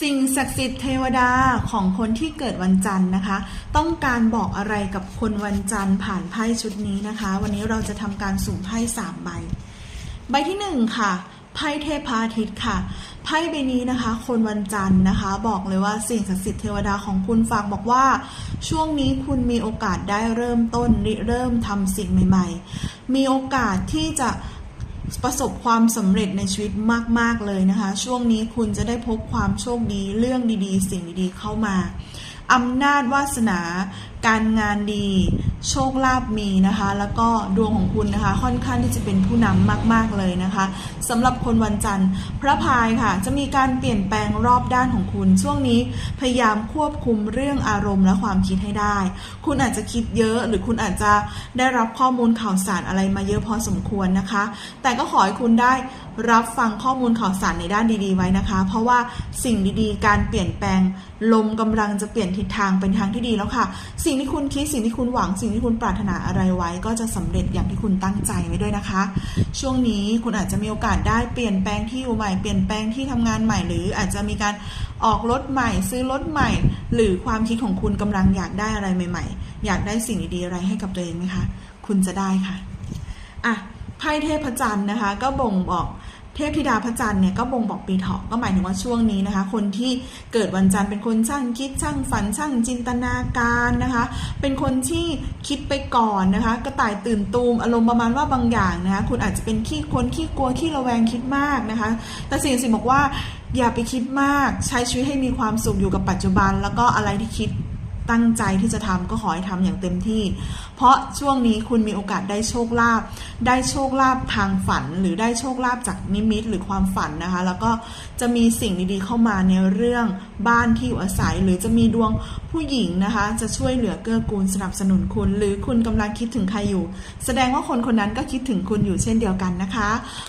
สิ่งศักดิ์สิทธิ์เทวดาของคนที่เกิดวันจันทร์นะคะ ต้องการบอกอะไรกับคนวันจันทร์ผ่านไพ่ชุดนี้นะคะ วันนี้เราจะทำการสุ่มไพ่สามใบ ใบที่หนึ่งค่ะไพ่เทพอาทิตย์ค่ะไพ่ใบนี้นะคะ คนวันจันทร์นะคะ บอกเลยว่าสิ่งศักดิ์สิทธิ์เทวดาของคุณฝากบอกว่า ช่วงนี้คุณมีโอกาสได้เริ่มต้นริเริ่มทำสิ่งใหม่ ๆ มีโอกาสที่จะ ประสบความสำเร็จในชีวิตมาก ๆ เลยนะคะ ช่วงนี้คุณจะได้พบความโชคดีเรื่องดีๆ สิ่งดีๆ เข้ามาอำนาจวาสนา การงานดี โชคลาภมีนะคะ แล้วก็ดวงของคุณนะคะ ค่อนข้างที่จะเป็นผู้นำมาก ๆ เลยนะคะสำหรับคนวันจันทร์ พระพายค่ะ จะมีการเปลี่ยนแปลงรอบด้านของคุณ ช่วงนี้พยายามควบคุมเรื่องอารมณ์และความคิดให้ได้ คุณอาจจะคิดเยอะ หรือคุณอาจจะได้รับข้อมูลข่าวสารอะไรมาเยอะพอสมควรนะคะ แต่ก็ขอให้คุณได้ รับฟังข้อมูลข่าวสารในด้านดีๆ ไว้นะคะ เพราะว่าสิ่งดีๆ การเปลี่ยนแปลง ลมกำลังจะเปลี่ยนทิศทางเป็นทางที่ดีแล้วค่ะ สิ่งที่คุณคิดสิ่งที่คุณหวังสิ่งที่คุณปรารถนาอะไรไว้ ก็จะสำเร็จอย่างที่คุณตั้งใจไว้ด้วยนะคะ ช่วงนี้คุณอาจจะมีโอกาสได้เปลี่ยนแปลงที่อยู่ใหม่เปลี่ยนแปลงที่ทำงานใหม่ หรืออาจจะมีการออกรถใหม่ ซื้อรถใหม่ หรือความคิดของคุณกำลังอยากได้อะไรใหม่ ๆ อยากได้สิ่งดีๆอะไรให้กับตัวเองไหมคะ คุณจะได้ค่ะอะไพ่เทพจันทร์นะคะ ก็บ่งบอก เทพธิดาพระจันทร์เนี่ยก็บ่งบอกปีเถาะก็หมายถึงว่าช่วงนี้นะคะ คนที่เกิดวันจันทร์เป็นคนช่างคิดช่างฝันช่างจินตนาการนะคะ เป็นคนที่คิดไปก่อนนะคะกระต่ายตื่นตูมอารมณ์ประมาณว่าบางอย่างนะคะคุณอาจจะเป็นขี้คนขี้กลัวขี้ระแวงคิดมากนะคะ แต่สิ่งสิ่งบอกว่าอย่าไปคิดมาก ใช้ชีวิตให้มีความสุขอยู่กับปัจจุบัน แล้วก็อะไรที่คิด ตั้งใจที่จะทำก็ขอให้ทำอย่างเต็มที่ เพราะช่วงนี้คุณมีโอกาสได้โชคลาภได้โชคลาภทางฝัน หรือได้โชคลาภจากนิมิตหรือความฝันนะคะ แล้วก็จะมีสิ่งดีๆเข้ามาในเรื่องบ้านที่อยู่อาศัย หรือจะมีดวงผู้หญิงนะคะ จะช่วยเหลือเกื้อกูลสนับสนุนคุณ หรือคุณกำลังคิดถึงใครอยู่ แสดงว่าคนคนนั้นก็คิดถึงคุณอยู่เช่นเดียวกันนะคะ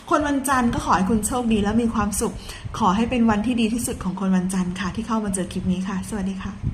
คนวันจันทร์ก็ขอให้คุณโชคดีและมีความสุข ขอให้เป็นวันที่ดีที่สุดของคนวันจันทร์ค่ะ ที่เข้ามาเจอคลิปนี้ค่ะ สวัสดีค่ะ